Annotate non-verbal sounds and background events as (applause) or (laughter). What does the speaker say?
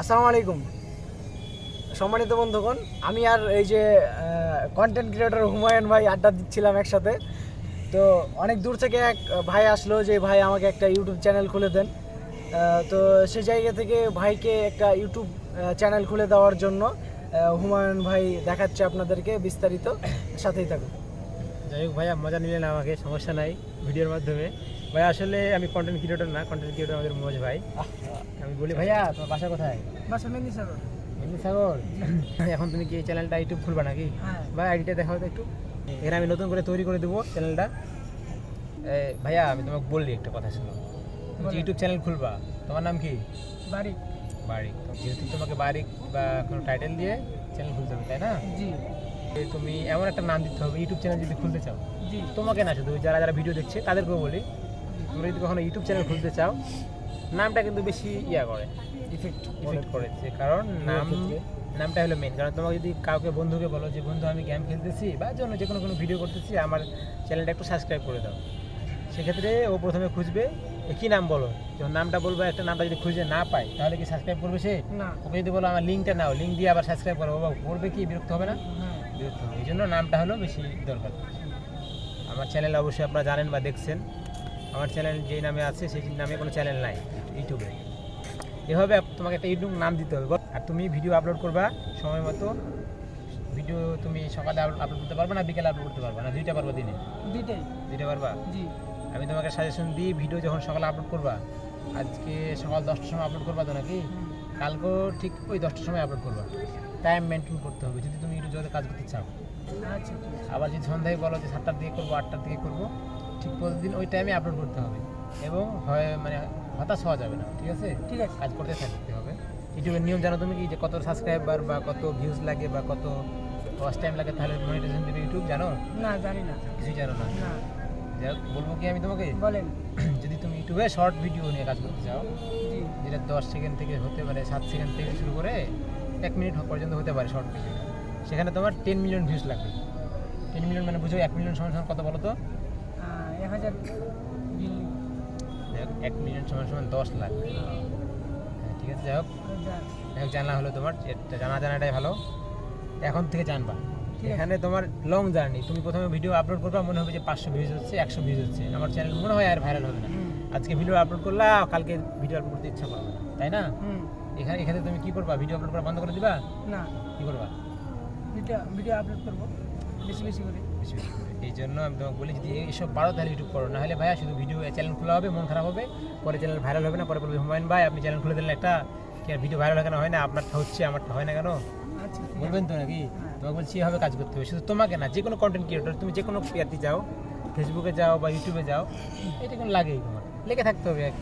আসসালামু আলাইকুম। সম্মানিত বন্ধুগণ, আমি আর এই যে কন্টেন্ট ক্রিয়েটর হুমায়ুন ভাই আড্ডা দিচ্ছিলাম একসাথে। তো অনেক দূর থেকে এক ভাই আসলো যে, ভাই, আমাকে একটা ইউটিউব চ্যানেল খুলে দেন। তো সে জায়গা থেকে ভাইকে একটা ইউটিউব চ্যানেল খুলে দেওয়ার জন্য হুমায়ুন ভাই দেখাচ্ছে আপনাদেরকে বিস্তারিত। সাথেই থাকুন। যাই হোক ভাইয়া মজা নিলেন আমাকে সমস্যা নাই ভিডিওর মাধ্যমে। ভাই আসলে আমি কন্টেন্ট ক্রিয়েটর না কন্টেন্ট ক্রিয়েটর আমাদের মোজ ভাই। আমি বলি ভাইয়া তোমার বাসা কোথায়? বাসা মেন্দি সাগর এমনি সাগর এখন তুমি কি এই চ্যানেলটা ইউটিউব খুলবা নাকি? হ্যাঁ। ভাই আইডিটা দেখাও তো একটু। এখানে আমি নতুন করে তৈরি করে দেবো চ্যানেলটা ভাইয়া আমি তোমাকে বললি একটা কথা শুনো। তুমি ইউটিউব চ্যানেল খুলবা? তোমার নাম কি? বাড়ি বারিক। যেহেতু তোমাকে বারিক বা কোনো টাইটেল দিয়ে চ্যানেল খুলতে হবে তাই না? জি। তুমি এমন একটা নাম দিতে হবে ইউটিউব চ্যানেল যদি খুলতে চাও। জি। তোমাকে না শুধু যারা যারা ভিডিও দেখছে তাদেরকেও বলি তোমরা যদি কখনো ইউটিউব চ্যানেল খুলতে চাও নামটা কিন্তু বেশি ইয়া করে ইফেক্ট ইফেক্ট করেছে কারণ নাম নামটা হলো মেন কারণ তোমাকে যদি কাউকে বন্ধুকে বলো যে বন্ধু আমি গেম খেলতেছি বা জন্য যে কোনো কোনো ভিডিও করতেছি আমার চ্যানেলটা একটু সাবস্ক্রাইব করে দাও। সেক্ষেত্রে ও প্রথমে খুঁজবে কী নাম বলো? যখন নামটা বলবে একটা নামটা যদি খুঁজে না পায় তাহলে কি সাবস্ক্রাইব করবে সে? না। ওকে যদি বলো আমার লিঙ্কটা নাও লিঙ্ক দিয়ে আবার সাবস্ক্রাইব করো। ও করবে কি? বিরক্ত হবে না। এই জন্য নামটা হলো বেশি দরকার। আমার চ্যানেল অবশ্যই আপনারা জানেন বা দেখছেন। আমার চ্যানেল যেই নামে আছে সেই নামে কোনো চ্যানেল নাই ইউটিউবে। এভাবে তোমাকে একটা ইউটিউব নাম দিতে হবে। আর তুমি ভিডিও আপলোড করবা সময় মতো। ভিডিও তুমি সকালে আপলোড করতে পারবে না বিকেলে আপলোড করতে পারবে না। দুইটা পারবা দিনে? দুইটাই। দুইটা পারবা? জি। আমি তোমাকে সাজেশন দিই ভিডিও যখন সকালে আপলোড করবা আজকে সকাল দশটার সময় আপলোড করবা তো নাকি? কালকেও ঠিক ওই দশটার সময় আপলোড করবা। টাইম মেনটেন করতে হবে। যদি তুমি ইউটিউব জগতে কাজ করতে চাও। আচ্ছা আবার যদি সন্ধ্যায় বলো যে সাতটার দিকে করব আটটার দিকে করব ঠিক প্রতিদিন ওই টাইমে আপলোড করতে হবে। এবং হয় মানে হতাশ হওয়া যাবে না ঠিক আছে? ঠিক আছে। কাজ করতে থাকতে হবে। ইউটিউবের নিয়ম জানো তুমি কি? যে কত সাবস্ক্রাইবার বা কত ভিউজ লাগে বা কত ওয়াচ টাইম লাগে তাহলে মনিটাইজেশন দেবে ইউটিউব জানো? না জানি না। কিছুই জানো না। বলব কি আমি তোমাকে? বলেন। (clears throat) যদি তুমি ইউটিউবে শর্ট ভিডিও নিয়ে কাজ করতে চাও যেটা দশ সেকেন্ড থেকে হতে পারে সাত সেকেন্ড থেকে শুরু করে এক মিনিট পর্যন্ত হতে পারে শর্ট ভিডিও সেখানে তোমার টেন মিলিয়ন ভিউজ লাগবে। টেন মিলিয়ন মানে বুঝো এক মিলিয়ন সমান সমান কত বলো তো? এক হাজার এক মিলিয়ন সমান সমান দশ লাখ। হ্যাঁ, ঠিক আছে যাই হোক। যাই হোক জানা হলো তোমার। জানা জানাটাই ভালো। এখন থেকে জানবা। এখানে তোমার লং জার্নি তুমি প্রথমে ভিডিও আপলোড করবা মনে হবে যে পাঁচশো ভিউজ হচ্ছে একশো ভিউজ হচ্ছে। আমার চ্যানেল মনে হয় আর ভাইরাল হবে না। আজকে ভিডিও আপলোড করলা কালকে ভিডিও আপলোড করতে ইচ্ছা করবে না। তাই না? এখানে এখানে তুমি কি করবা? ভিডিও আপলোড করা বন্ধ করে দিবা? না। কি করবা? ভিডিও ভিডিও আপলোড করব। বেশি বেশি করে। বেশি বেশি করে। এই জন্য আমি তোমাকে বলি যদি এইসব পারো তাহলে ইউটিউব করো। না হলে ভাইয়া শুধু ভিডিও চ্যানেল খোলা হবে মন খারাপ হবে। পরে চ্যানেল ভাইরাল হবে না পরে বলবে হুমায়ুন ভাই আপনি চ্যানেল খুলে দিলেন একটা। কি আর ভিডিও ভাইরাল কেন হয় না আপনারটা হচ্ছে আমারটা হয় না কেন? আচ্ছা বলবেন তো নাকি? হ্যাঁ। তোমাকে বলছি, এভাবে কাজ করতে হবে শুধু তোমাকে না যে কোনো কন্টেন্ট ক্রিয়েটর তুমি যে কোনো ক্রিয়াতে যাও ফেসবুকে যাও বা ইউটিউবে যাও, এটা কোনো লাগেই তোমার লেগে থাকতে হবে আর।